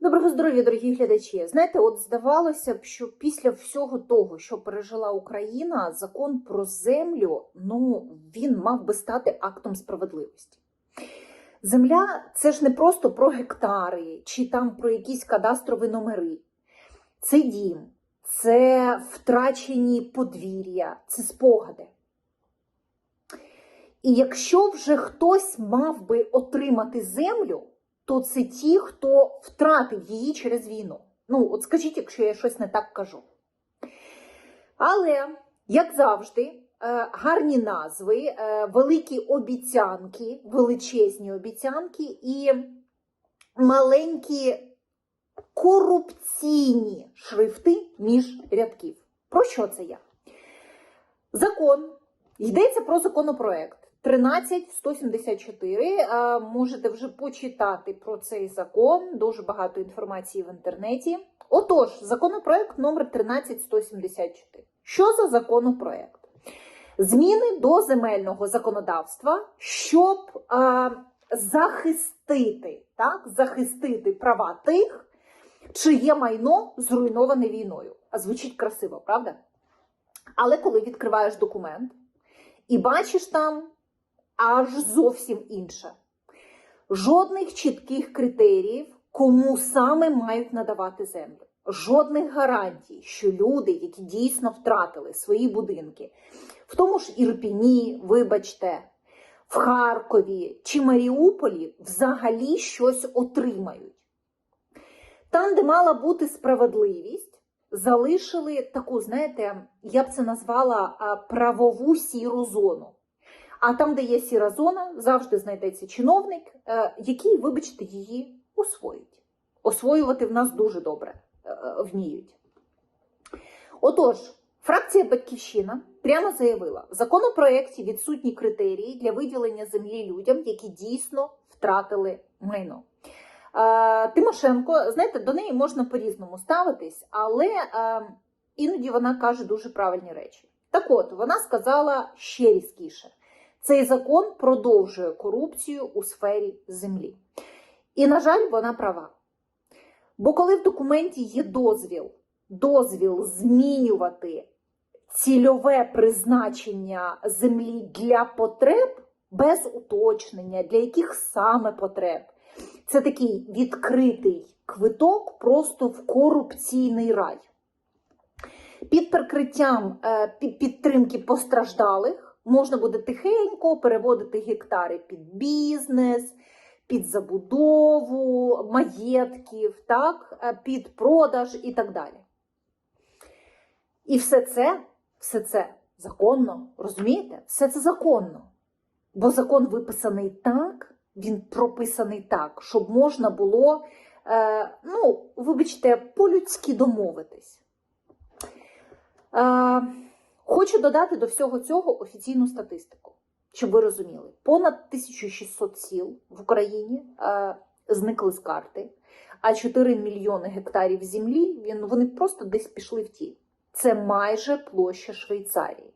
Доброго здоров'я, дорогі глядачі. Знаєте, от здавалося б, що після всього того, що пережила Україна, закон про землю, ну він мав би стати актом справедливості. Земля це ж не просто про гектари чи там про якісь кадастрові номери. Це дім, це втрачені подвір'я, це спогади. І якщо вже хтось мав би отримати землю, то це ті, хто втратив її через війну. Ну, от скажіть, якщо я щось не так кажу. Але, як завжди, е, гарні назви, е, великі обіцянки, величезні обіцянки і маленькі корупційні шрифти між рядків. Про що це я? Закон. Йдеться про законопроект 13174. Е, Можете вже почитати про цей закон. Дуже багато інформації в інтернеті. Отож, законопроект номер 13174. Що за законопроект? Зміни до земельного законодавства, щоб е, захистити, так, захистити права тих, чиє майно зруйноване війною. А звучить красиво, правда? Але коли відкриваєш документ і бачиш там аж зовсім інше. Жодних чітких критеріїв, кому саме мають надавати землю. Жодних гарантій, що люди, які дійсно втратили свої будинки, в тому ж Ірпіні, вибачте, в Харкові чи Маріуполі взагалі щось отримають. Там, де мала бути справедливість, залишили таку, знаєте, я б це назвала правову сіру зону. А там, де є сіра зона, завжди знайдеться чиновник, е, який, вибачте, її освоїть. Освоювати в нас дуже добре е, е, вміють. Отож, фракція Батьківщина прямо заявила: в законопроекті відсутні критерії для виділення землі людям, які дійсно втратили майно. Тимошенко, знаєте, до неї можна по-різному ставитись, але іноді вона каже дуже правильні речі. Так от, вона сказала ще різкіше: цей закон продовжує корупцію у сфері землі. І, на жаль, вона права. Бо коли в документі є дозвіл, дозвіл змінювати цільове призначення землі для потреб без уточнення, для яких саме потреб. Це такий відкритий квиток просто в корупційний рай. Під прикриттям е, підтримки постраждалих можна буде тихенько переводити гектари під бізнес, під забудову, маєтків, так, е, під продаж і так далі. І все це, все це законно, розумієте? Все це законно. Бо закон виписаний так, він прописаний так, щоб можна було, е, ну, вибачте, по-людськи домовитись. Е, хочу додати до всього цього офіційну статистику, щоб ви розуміли. Понад 1600 сіл в Україні е, зникли з карти, а 4 мільйони гектарів землі він, вони просто десь пішли в ті. Це майже площа Швейцарії.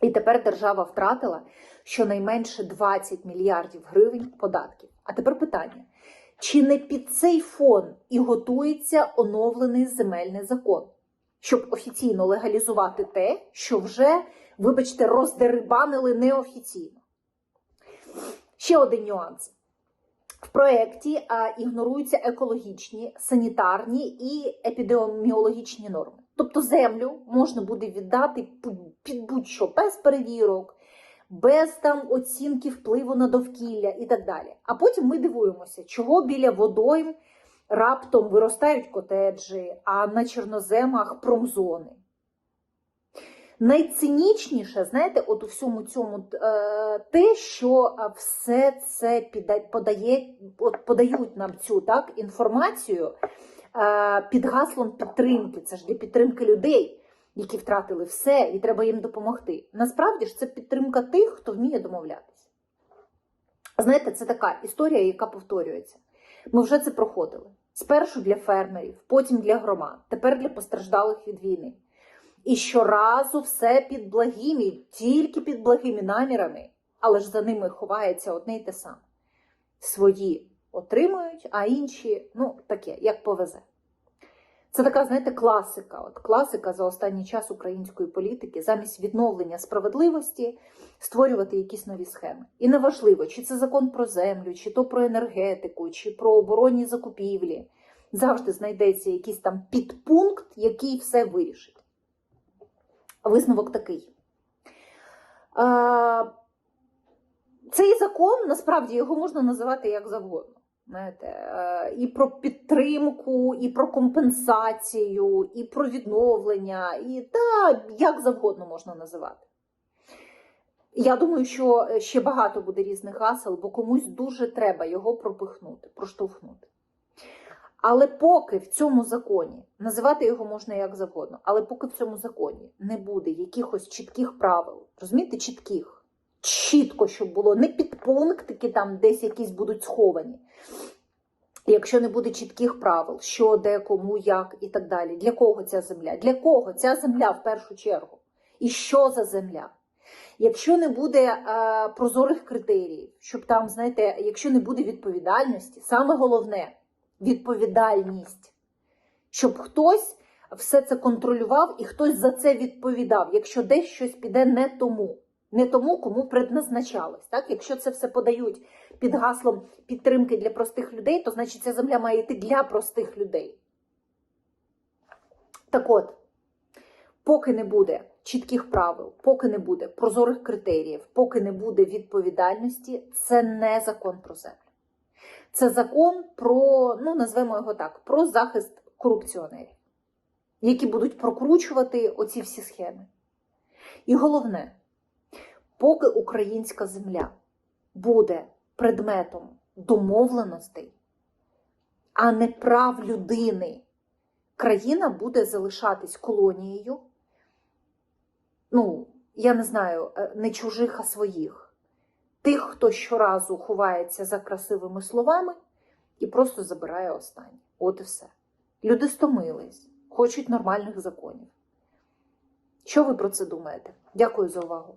І тепер держава втратила щонайменше 20 мільярдів гривень податків. А тепер питання: чи не під цей фон і готується оновлений земельний закон, щоб офіційно легалізувати те, що вже, вибачте, роздерибанили неофіційно? Ще один нюанс. В проєкті ігноруються екологічні, санітарні і епідеміологічні норми. Тобто землю можна буде віддати під будь-що без перевірок, без там оцінки впливу на довкілля і так далі. А потім ми дивуємося, чого біля водойм раптом виростають котеджі, а на чорноземах промзони. Найцинічніше, знаєте, от у всьому цьому е, те, що все це подає, от подають нам цю так, інформацію е, під гаслом підтримки. Це ж для підтримки людей, які втратили все, і треба їм допомогти. Насправді ж це підтримка тих, хто вміє домовлятися. Знаєте, це така історія, яка повторюється. Ми вже це проходили. Спершу для фермерів, потім для громад, тепер для постраждалих від війни. І щоразу все під благими, тільки під благими намірами, але ж за ними ховається одне й те саме: свої отримують, а інші, ну, таке, як повезе. Це така, знаєте, класика. От класика за останній час української політики замість відновлення справедливості створювати якісь нові схеми. І неважливо, чи це закон про землю, чи то про енергетику, чи про оборонні закупівлі. Завжди знайдеться якийсь там підпункт, який все вирішить. Висновок такий. Цей закон насправді його можна називати як завгодно. Знаєте, е, і про підтримку, і про компенсацію, і про відновлення, і та як завгодно можна називати. Я думаю, що ще багато буде різних гасел, бо комусь дуже треба його пропихнути, проштовхнути. Але поки в цьому законі називати його можна як завгодно, але поки в цьому законі не буде якихось чітких правил, розумієте, чітких, чітко, щоб було не підпунктики, там десь якісь будуть сховані. Якщо не буде чітких правил, що, де, кому, як і так далі, для кого ця земля? Для кого ця земля в першу чергу? І що за земля? Якщо не буде е, прозорих критеріїв, щоб там, знаєте, якщо не буде відповідальності, саме головне відповідальність, щоб хтось все це контролював і хтось за це відповідав, якщо десь щось піде не тому, не тому, кому предназначалось. Так? Якщо це все подають під гаслом підтримки для простих людей, то значить ця земля має йти для простих людей. Так от, поки не буде чітких правил, поки не буде прозорих критеріїв, поки не буде відповідальності, це не закон про землю. Це закон про, ну назвемо його так, про захист корупціонерів, які будуть прокручувати оці всі схеми. І головне, поки українська земля буде предметом домовленостей, а не прав людини, країна буде залишатись колонією. Ну, я не знаю, е, не чужих, а своїх. Тих, хто щоразу ховається за красивими словами і просто забирає останнє. От і все. Люди стомились, хочуть нормальних законів. Що ви про це думаєте? Дякую за увагу.